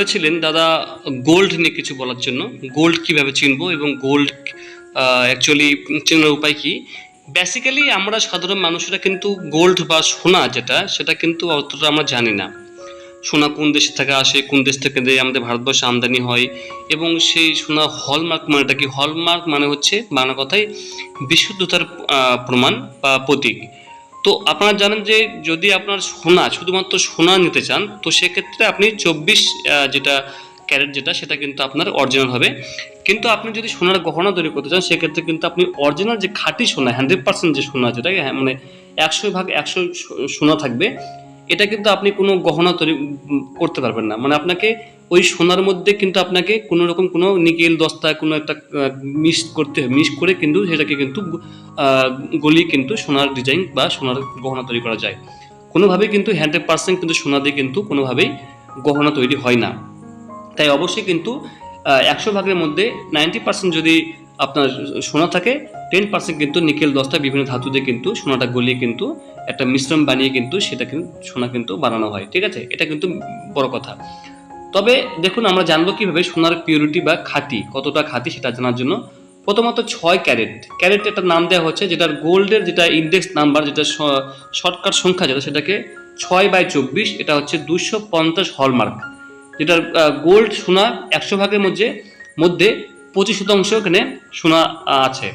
বলেছিলেন দাদা গোল্ড নিয়ে কিছু বলার জন্য। গোল্ড কীভাবে চিনবো এবং গোল্ড অ্যাকচুয়ালি চেনার উপায় কি? বেসিক্যালি আমরা সাধারণ মানুষরা কিন্তু গোল্ড বা সোনা যেটা, সেটা কিন্তু অতটা আমরা জানি না। সোনা কোন দেশ থেকে আসে, কোন দেশ থেকে আমাদের ভারতবর্ষে আমদানি হয় এবং সেই সোনা হলমার্ক মানেটা কি? হলমার্ক মানে হচ্ছে বাংলা কথায় বিশুদ্ধতার প্রমাণ বা প্রতীক। তো আপনারা জানেন যে যদি আপনার সোনা শুধুমাত্র সোনা নিতে চান তো সেক্ষেত্রে আপনি চব্বিশ যেটা ক্যারেট যেটা সেটা কিন্তু আপনার অরিজিনাল হবে। কিন্তু আপনি যদি সোনার গহনা তৈরি করতে চান সেক্ষেত্রে কিন্তু আপনি অরিজিনাল যে খাঁটি সোনা হান্ড্রেড পার্সেন্ট যে সোনা যেটা হ্যাঁ, মানে একশো ভাগ একশো সোনা থাকবে। এটা কিন্তু আপনি কোনো গহনা তৈরি করতে পারবেন না। মানে আপনাকে ওই সোনার মধ্যে কিন্তু আপনাকে কোনো রকম কোনো নিকেল, দস্তা, কোনো একটা মিস করতে মিস করে কিন্তু সেটাকে কিন্তু গলিয়ে কিন্তু সোনার ডিজাইন বা সোনার গহনা তৈরি করা যায়। কোনোভাবেই কিন্তু হান্ড্রেড পার্সেন্ট কিন্তু সোনা দিয়ে কিন্তু কোনোভাবেই গহনা তৈরি হয় না। তাই অবশ্যই কিন্তু একশো ভাগের মধ্যে নাইনটি পার্সেন্ট যদি আপনার সোনা থাকে টেন পার্সেন্ট কিন্তু নিকেল, দস্তা, বিভিন্ন ধাতু দিয়ে কিন্তু সোনাটা গলিয়ে কিন্তু একটা মিশ্রণ বানিয়ে কিন্তু সেটা কিন্তু সোনা কিন্তু বানানো হয়। ঠিক আছে? এটা কিন্তু বড় কথা। তবে দেখুন, আমরা জানব কীভাবে সোনার পিউরিটি বা খাঁটি, কতটা খাঁটি সেটা জানার জন্য। প্রথমত ছয় ক্যারেট। ক্যারেট একটা নাম দেওয়া হচ্ছে, যেটার গোল্ডের যেটা ইন্ডেক্স নাম্বার যেটা শর্টকাট সংখ্যা যেটা, সেটাকে ছয় বাই চব্বিশ, এটা হচ্ছে দুশো পঞ্চাশ হলমার্ক যেটার গোল্ড সোনা একশো ভাগের মধ্যে মধ্যে পঁচিশ শতাংশ এখানে সোনা আছে।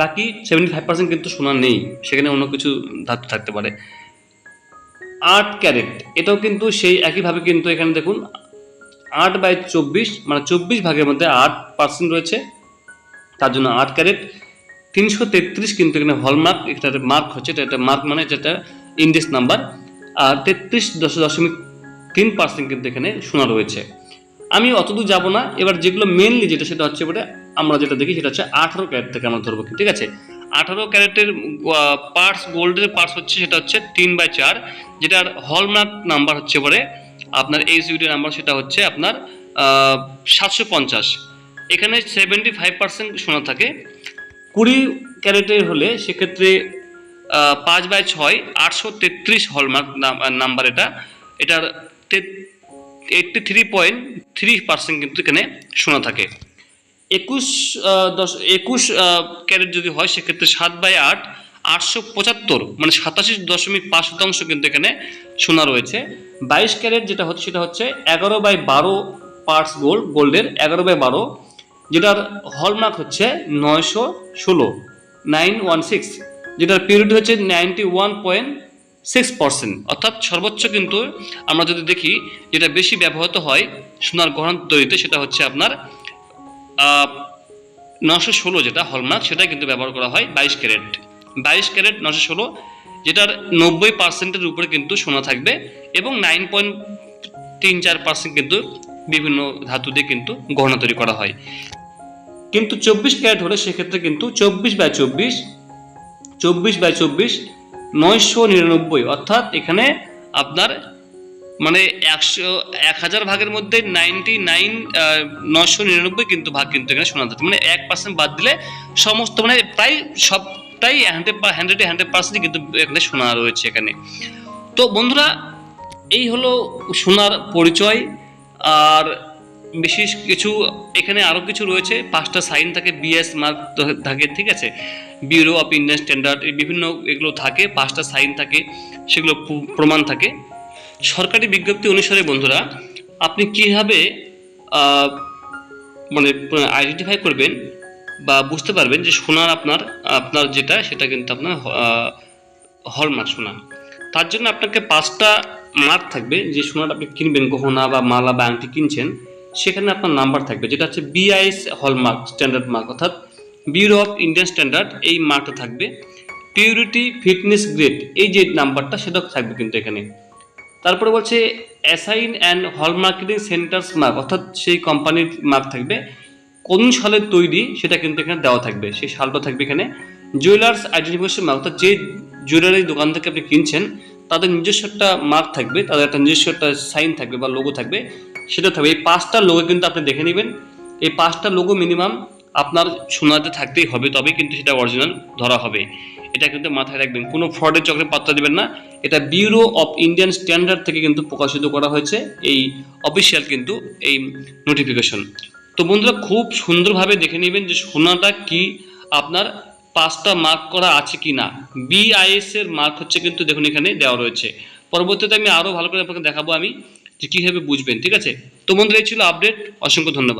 বাকি সেভেন্টি ফাইভ পার্সেন্ট কিন্তু সোনা নেই, সেখানে অন্য কিছু ধাতু থাকতে পারে। আট ক্যারেট। এটাও কিন্তু সেই একইভাবে কিন্তু এখানে দেখুন, আট বাই চব্বিশ মানে চব্বিশ ভাগের মধ্যে আট পার্সেন্ট রয়েছে। তার জন্য আট ক্যারেট। তিনশো তেত্রিশ কিন্তু এখানে হলমার্ক এটা মার্ক হচ্ছে, এটা একটা মার্ক মানে যেটা ইন্ডেক্স নাম্বার আর তেত্রিশ দশ দশমিক তিন পার্সেন্ট কিন্তু এখানে সোনা রয়েছে। আমি অতদূর যাব না। এবার যেগুলো মেনলি যেটা, সেটা হচ্ছে এবারে আমরা যেটা দেখি, সেটা হচ্ছে আঠারো ক্যারেট থেকে আমরা ধরবো, ঠিক আছে? আঠারো ক্যারেটের পার্টস গোল্ডের পার্টস হচ্ছে সেটা হচ্ছে তিন বাই চার, যেটার হলমার্ক নাম্বার হচ্ছে এবারে আপনার এই সিউডি নাম্বার সেটা হচ্ছে আপনার সাতশো পঞ্চাশ। এখানে সেভেন্টি ফাইভ পার্সেন্ট সোনা থাকে। কুড়ি ক্যারেটের হলে সেক্ষেত্রে পাঁচ বাই ছয়, আটশো তেত্রিশ হলমার্ক নাম্বার এটা। এটার eighty three point three percent কিন্তু এখানে সোনা থাকে। একুশ দশ, একুশ ক্যারেট যদি হয়, সেক্ষেত্রে সাত বাই আট, আটশো পঁচাত্তর মানে সাতাশি দশমিক পাঁচ শতাংশ কিন্তু এখানে সোনা রয়েছে। বাইশ ক্যারেট যেটা হচ্ছে, সেটা হচ্ছে এগারো বাই বারো পার্টস গোল্ড, গোল্ডের এগারো বাই বারো, যেটার হলমার্ক হচ্ছে নয়শো ষোলো, নাইন ওয়ান সিক্স, যেটার পিরিয়ড হচ্ছে ninety one point six percent. অর্থাৎ সর্বোচ্চ কিন্তু আমরা যদি দেখি, যেটা বেশি ব্যবহৃত হয় সোনার গহনা তৈরিতে, সেটা হচ্ছে আপনার নশো ষোলো যেটা হলমার্ক, সেটা কিন্তু ব্যবহার করা হয় বাইশ ক্যারেট। বাইশ ক্যারেট নশো ষোলো, যেটার নব্বই পার্সেন্টের উপরে কিন্তু সোনা থাকবে এবং নাইন পয়েন্ট তিন চার পার্সেন্ট কিন্তু বিভিন্ন ধাতু দিয়ে কিন্তু গহনা তৈরি করা হয়। কিন্তু চব্বিশ ক্যারেট হলে সেক্ষেত্রে কিন্তু চব্বিশ বাই চব্বিশ চব্বিশ বাই চব্বিশ, নয়শো নিরানব্বই, অর্থাৎ এখানে আপনার মানে একশো, এক হাজার ভাগের মধ্যে নাইনটি নাইন নশো নিরানব্বই কিন্তু ভাগ কিন্তু এখানে শোনা যাচ্ছে। মানে এক পার্সেন্ট বাদ দিলে সমস্ত মানে প্রায় সবটাই হান্ড্রেড হান্ড্রেডে হান্ড্রেড পার্সেন্ট কিন্তু এখানে শোনা রয়েছে এখানে। তো বন্ধুরা, এই হলো সোনার পরিচয়। আর বিশেষ কিছু এখানে আরও কিছু রয়েছে। পাঁচটা সাইন থাকে বিএস মার্ক থাকে, ঠিক আছে? ব্যুরো অফ ইন্ডিয়ান স্ট্যান্ডার্ড বিভিন্ন এগুলো থাকে, পাঁচটা সাইন থাকে, সেগুলো প্রমাণ থাকে। সরকারি বিজ্ঞপ্তি অনুসারে বন্ধুরা, আপনি কীভাবে মানে আইডেন্টিফাই করবেন বা বুঝতে পারবেন যে সোনার আপনার আপনার যেটা, সেটা কিন্তু আপনার হলমার্ক সোনা। তার জন্য আপনাকে পাঁচটা মার্ক থাকবে যে সোনাটা আপনি কিনবেন, গহনা বা মালা বা আংটি কিনছেন, সেখানে আপনার নাম্বার থাকবে, যেটা হচ্ছে বিআইএস হলমার্ক স্ট্যান্ডার্ড মার্ক অর্থাৎ ব্যুরো অফ ইন্ডিয়ান স্ট্যান্ডার্ড এই মার্কটা থাকবে। পিউরিটি ফিটনেস গ্রেড এই যে নাম্বারটা সেটাও থাকবে কিন্তু এখানে। তারপরে বলছে assaying and hallmarking centres mark অর্থাৎ সেই কোম্পানির মার্ক থাকবে। কোন সালের তৈরি সেটা কিন্তু এখানে দেওয়া থাকবে, সেই সালটা থাকবে এখানে। জুয়েলার্স আইডেন্টিফিকেশন মার্ক অর্থাৎ যে জুয়েলারি দোকান থেকে আপনি কিনছেন, তাদের নিজস্ব একটা মার্ক থাকবে, তাদের একটা নিজস্ব একটা সাইন থাকবে বা লোগো থাকবে, সেটা থাকবে। এই পাঁচটা লোগো কিন্তু আপনি দেখে নেবেন। এই পাঁচটা লোগো মিনিমাম আপনার সোনাতে থাকতেই হবে তবে কিন্তু সেটা অরিজিনাল ধরা হবে। এটা কিন্তু মাথায় রাখবেন, কোনো ফ্রডের চক্রে পাত্তা দেবেন না। এটা ব্যুরো অফ ইন্ডিয়ান স্ট্যান্ডার্ড থেকে কিন্তু প্রকাশিত করা হয়েছে, এই অফিসিয়াল কিন্তু এই নোটিফিকেশন তো বন্ধুরা, খুব সুন্দরভাবে দেখে নেবেন যে সোনাটা কি আপনার পাঁচটা মার্ক করা আছে কি না। বিআইএস এর মার্ক হচ্ছে কিন্তু দেখুন এখানে দেওয়া রয়েছে। পরবর্তীতে আমি আরও ভালো করে আপনাকে দেখাবো আমি যে কীভাবে বুঝবেন, ঠিক আছে? তো বন্ধুরা, এই ছিল আপডেট অসংখ্য ধন্যবাদ।